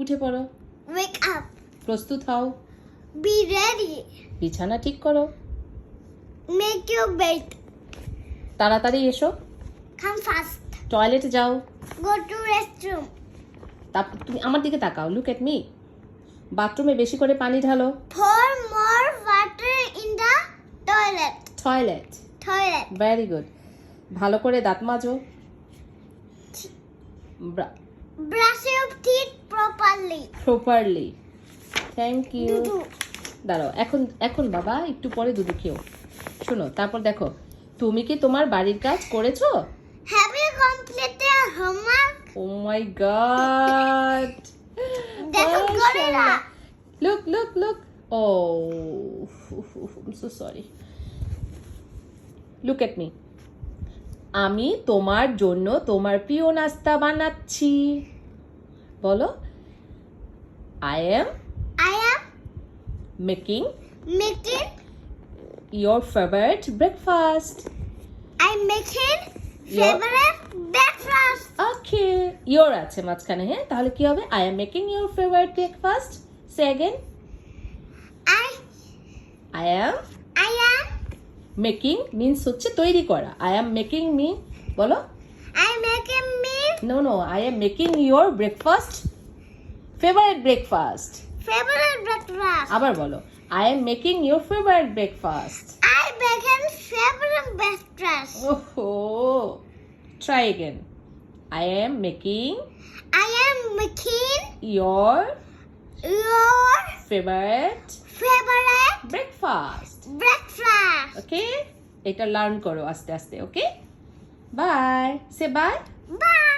উঠে পড়ো। Wake up প্রস্তুত হও। বি রেডি বিছানা ঠিক করো। মেক ইউ বেড তাড়াতাড়ি এসো। কাম ফাস্ট টয়লেটে যাও। গো টু রেস্টরুম তা তুমি আমার দিকে তাকাও। লুক এট মি বাথরুমে বেশি করে পানি ঢালো। For more water in the toilet toilet toilet very good ভালো করে দাঁত মাজো। Brush of teeth properly thank you দাঁড়াও এখন এখন বাবা একটু পরে দুধু খেও। শোনো তারপর দেখো তুমি কি তোমার বাড়ির কাজ করেছ? Have you completed homework? O my god দেখো gorilla look look look oh I so sorry look at me আমি তোমার জন্য তোমার প্রিয় নাস্তা বানাচ্ছি। বলো I M I am making making your favourite breakfast I'm making Your- favorite breakfast. Okay your আছে মাঝখানে হ্যাঁ? তাহলে কি হবে? I am making your favourite breakfast say again I I am I am making means হচ্ছে তৈরি করা। I am making me বলো। I'm making me no no I am making your breakfast favourite breakfast favorite breakfast. আবার বলো। I am making your favourite breakfast I making favorite breakfast. ওহো। Try again I am making I am making your your favourite favorite breakfast breakfast. Okay এটা learn করো আস্তে আস্তে okay bye say bye Bye.